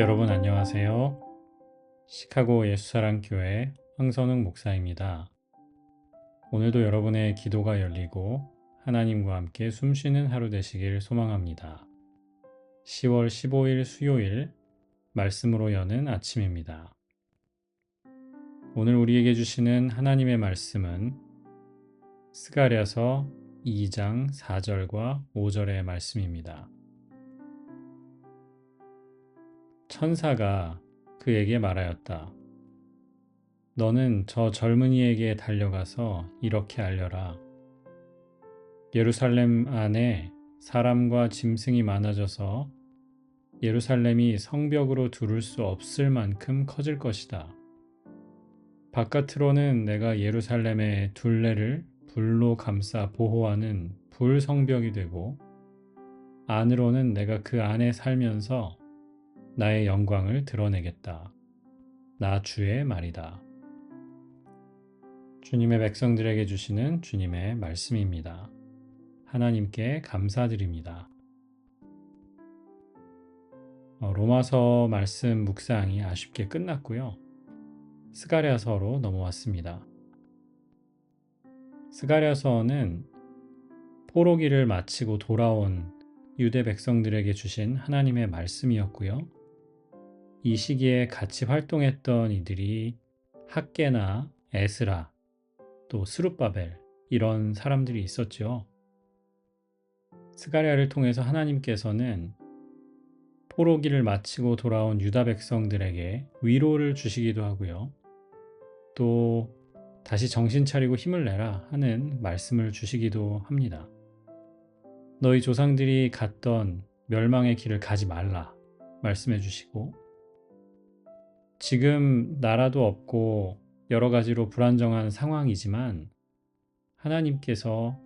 여러분 안녕하세요. 시카고 예수사랑교회 황선웅 목사입니다. 오늘도 여러분의 기도가 열리고 하나님과 함께 숨쉬는 하루 되시길 소망합니다. 10월 15일 수요일 말씀으로 여는 아침입니다. 오늘 우리에게 주시는 하나님의 말씀은 스가랴서 2장 4절과 5절의 말씀입니다. 천사가 그에게 말하였다. 너는 저 젊은이에게 달려가서 이렇게 알려라. 예루살렘 안에 사람과 짐승이 많아져서 예루살렘이 성벽으로 두를 수 없을 만큼 커질 것이다. 바깥으로는 내가 예루살렘의 둘레를 불로 감싸 보호하는 불성벽이 되고 안으로는 내가 그 안에 살면서 나의 영광을 드러내겠다. 나 주의 말이다. 주님의 백성들에게 주시는 주님의 말씀입니다. 하나님께 감사드립니다. 어, 로마서 말씀 묵상이 아쉽게 끝났고요. 스가랴서로 넘어왔습니다. 스가랴서는 포로기를 마치고 돌아온 유대 백성들에게 주신 하나님의 말씀이었고요. 이 시기에 같이 활동했던 이들이 학계나 에스라 또 스룹바벨 이런 사람들이 있었죠. 스가랴를 통해서 하나님께서는 포로기를 마치고 돌아온 유다 백성들에게 위로를 주시기도 하고요. 또 다시 정신 차리고 힘을 내라 하는 말씀을 주시기도 합니다. 너희 조상들이 갔던 멸망의 길을 가지 말라 말씀해 주시고 지금 나라도 없고 여러 가지로 불안정한 상황이지만 하나님께서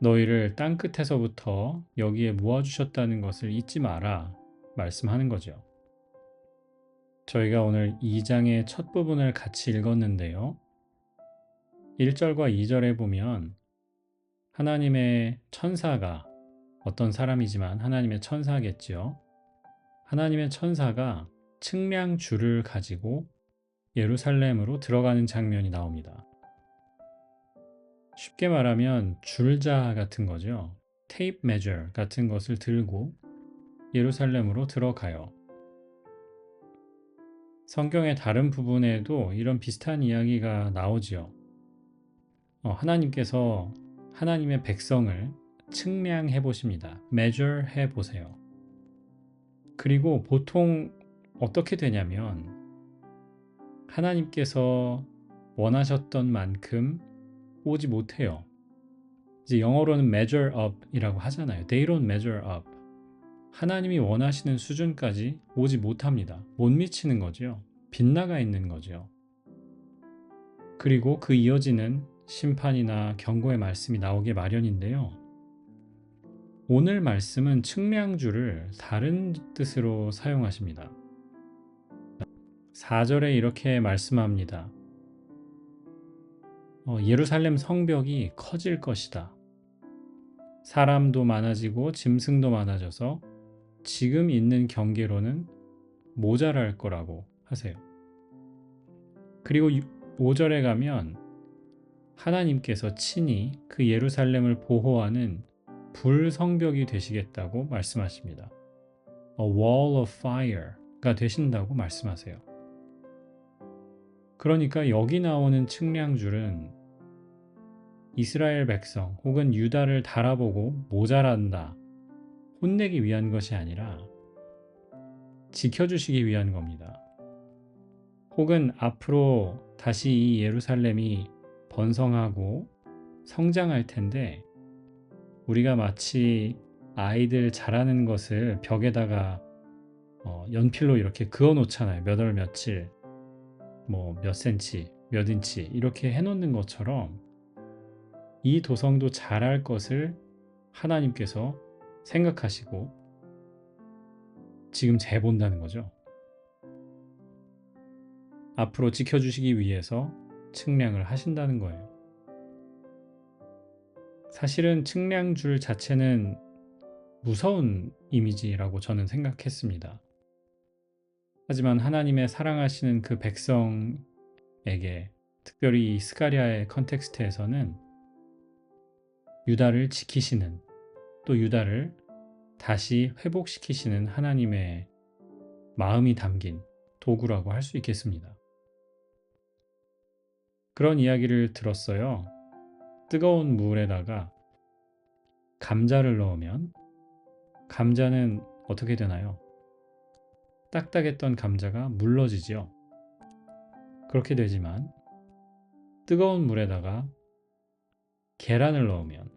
너희를 땅 끝에서부터 여기에 모아주셨다는 것을 잊지 마라 말씀하는 거죠. 저희가 오늘 2장의 첫 부분을 같이 읽었는데요. 1절과 2절에 보면 하나님의 천사가 어떤 사람이지만 하나님의 천사겠지요. 하나님의 천사가 측량줄을 가지고 예루살렘으로 들어가는 장면이 나옵니다. 쉽게 말하면 줄자 같은 거죠. 테이프 메저 같은 것을 들고 예루살렘으로 들어가요. 성경의 다른 부분에도 이런 비슷한 이야기가 나오지요. 어, 하나님께서 하나님의 백성을 측량해 보십니다. measure 해 보세요. 그리고 보통 어떻게 되냐면 하나님께서 원하셨던 만큼 오지 못해요. 이제 영어로는 measure up 이라고 하잖아요. They don't measure up. 하나님이 원하시는 수준까지 오지 못합니다. 못 미치는 거죠. 빗나가 있는 거죠. 그리고 그 이어지는 심판이나 경고의 말씀이 나오게 마련인데요. 오늘 말씀은 측량주를 다른 뜻으로 사용하십니다. 4절에 이렇게 말씀합니다. 어, 예루살렘 성벽이 커질 것이다. 사람도 많아지고 짐승도 많아져서 지금 있는 경계로는 모자랄 거라고 하세요. 그리고 5절에 가면 하나님께서 친히 그 예루살렘을 보호하는 불성벽이 되시겠다고 말씀하십니다. A wall of fire가 되신다고 말씀하세요. 그러니까 여기 나오는 측량줄은 이스라엘 백성 혹은 유다를 달아보고 모자란다, 혼내기 위한 것이 아니라 지켜주시기 위한 겁니다. 혹은 앞으로 다시 이 예루살렘이 번성하고 성장할 텐데 우리가 마치 아이들 자라는 것을 벽에다가 어, 연필로 이렇게 그어 놓잖아요. 몇 월 며칠, 뭐 몇 센치, 몇 인치 이렇게 해 놓는 것처럼 이 도성도 자랄 것을 하나님께서 생각하시고 지금 재본다는 거죠. 앞으로 지켜주시기 위해서 측량을 하신다는 거예요. 사실은 측량줄 자체는 무서운 이미지라고 저는 생각했습니다. 하지만 하나님의 사랑하시는 그 백성에게 특별히 이 스가랴의 컨텍스트에서는 유다를 지키시는 또 유다를 다시 회복시키시는 하나님의 마음이 담긴 도구라고 할 수 있겠습니다. 그런 이야기를 들었어요. 뜨거운 물에다가 감자를 넣으면 감자는 어떻게 되나요? 딱딱했던 감자가 물러지죠. 그렇게 되지만 뜨거운 물에다가 계란을 넣으면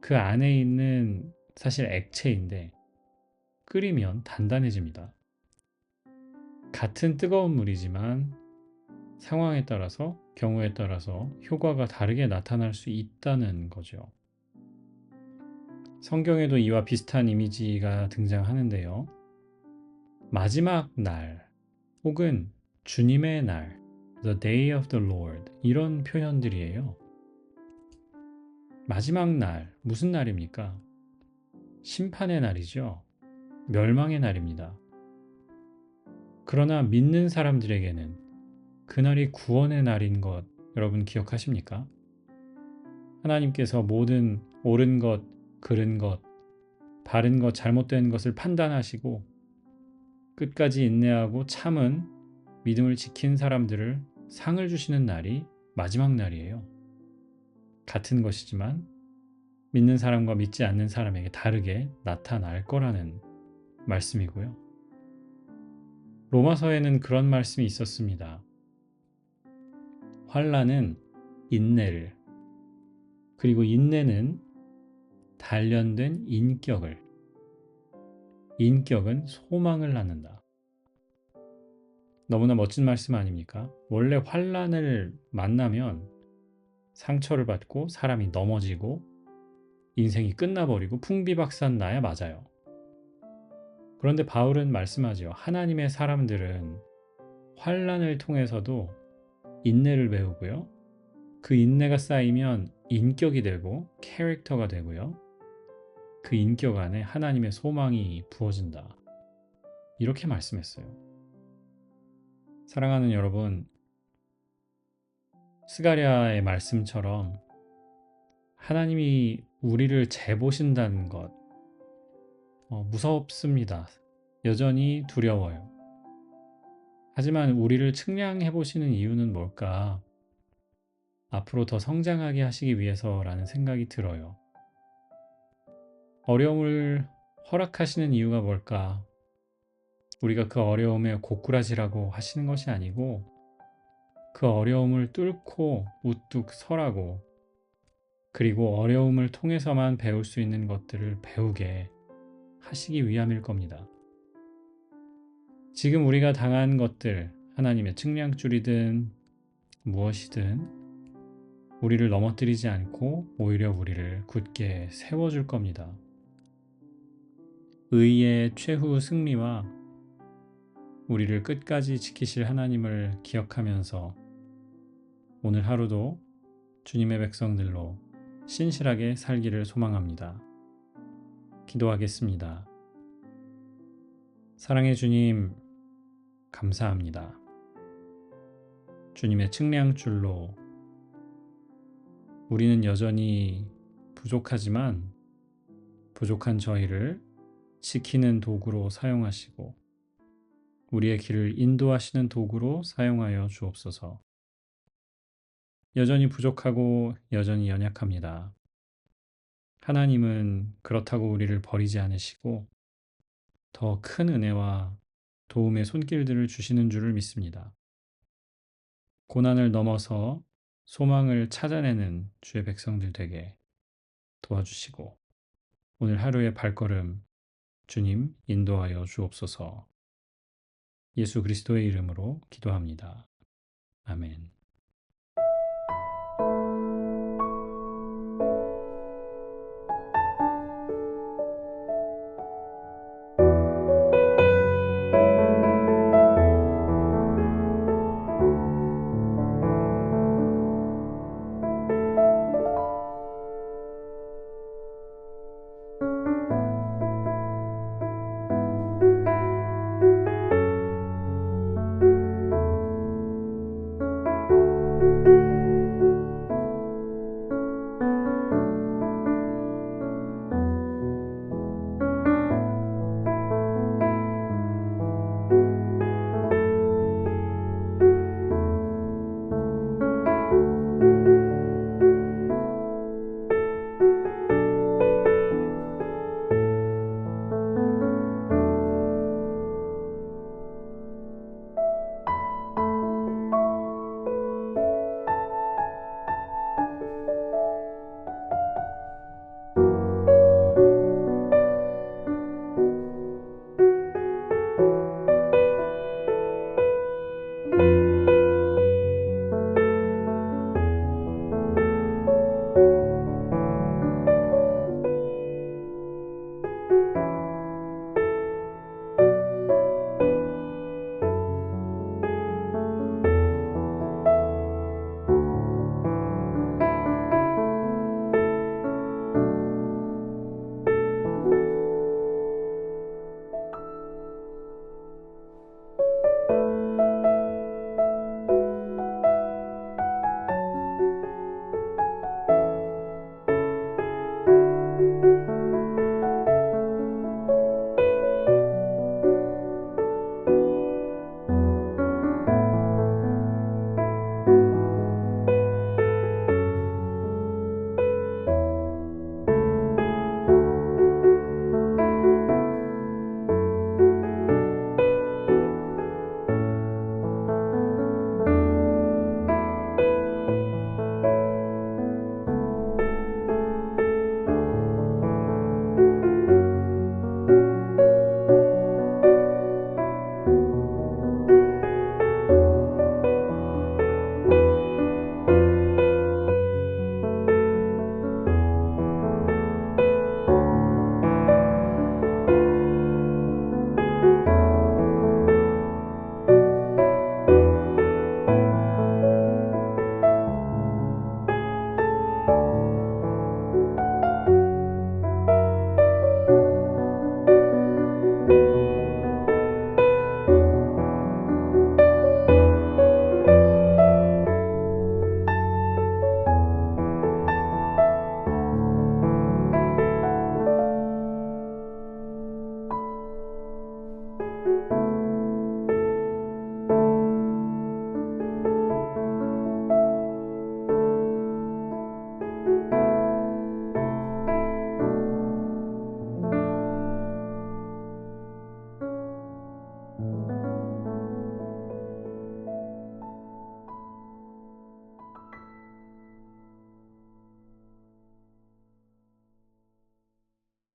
그 안에 있는 사실 액체인데 끓이면 단단해집니다. 같은 뜨거운 물이지만 상황에 따라서 경우에 따라서 효과가 다르게 나타날 수 있다는 거죠. 성경에도 이와 비슷한 이미지가 등장하는데요. 마지막 날 혹은 주님의 날, the day of the Lord 이런 표현들이에요. 마지막 날, 무슨 날입니까? 심판의 날이죠. 멸망의 날입니다. 그러나 믿는 사람들에게는 그날이 구원의 날인 것 여러분 기억하십니까? 하나님께서 모든 옳은 것, 그른 것, 바른 것, 잘못된 것을 판단하시고 끝까지 인내하고 참은 믿음을 지킨 사람들을 상을 주시는 날이 마지막 날이에요. 같은 것이지만 믿는 사람과 믿지 않는 사람에게 다르게 나타날 거라는 말씀이고요. 로마서에는 그런 말씀이 있었습니다. 환란은 인내를 그리고 인내는 단련된 인격을 인격은 소망을 낳는다. 너무나 멋진 말씀 아닙니까? 원래 환란을 만나면 상처를 받고 사람이 넘어지고 인생이 끝나버리고 풍비박산 나야 맞아요. 그런데 바울은 말씀하죠. 하나님의 사람들은 환란을 통해서도 인내를 배우고요. 그 인내가 쌓이면 인격이 되고 캐릭터가 되고요. 그 인격 안에 하나님의 소망이 부어진다. 이렇게 말씀했어요. 사랑하는 여러분, 스가랴의 말씀처럼 하나님이 우리를 재보신다는 것 어, 무섭습니다. 여전히 두려워요. 하지만 우리를 측량해 보시는 이유는 뭘까? 앞으로 더 성장하게 하시기 위해서라는 생각이 들어요. 어려움을 허락하시는 이유가 뭘까? 우리가 그 어려움에 고꾸라지라고 하시는 것이 아니고 그 어려움을 뚫고 우뚝 서라고 그리고 어려움을 통해서만 배울 수 있는 것들을 배우게 하시기 위함일 겁니다. 지금 우리가 당한 것들, 하나님의 측량줄이든 무엇이든 우리를 넘어뜨리지 않고 오히려 우리를 굳게 세워줄 겁니다. 의의 최후 승리와 우리를 끝까지 지키실 하나님을 기억하면서 오늘 하루도 주님의 백성들로 신실하게 살기를 소망합니다. 기도하겠습니다. 사랑의 주님, 감사합니다. 주님의 측량줄로 우리는 여전히 부족하지만 부족한 저희를 지키는 도구로 사용하시고 우리의 길을 인도하시는 도구로 사용하여 주옵소서. 여전히 부족하고 여전히 연약합니다. 하나님은 그렇다고 우리를 버리지 않으시고 더 큰 은혜와 도움의 손길들을 주시는 줄을 믿습니다. 고난을 넘어서 소망을 찾아내는 주의 백성들 되게 도와주시고 오늘 하루의 발걸음 주님 인도하여 주옵소서 예수 그리스도의 이름으로 기도합니다. 아멘.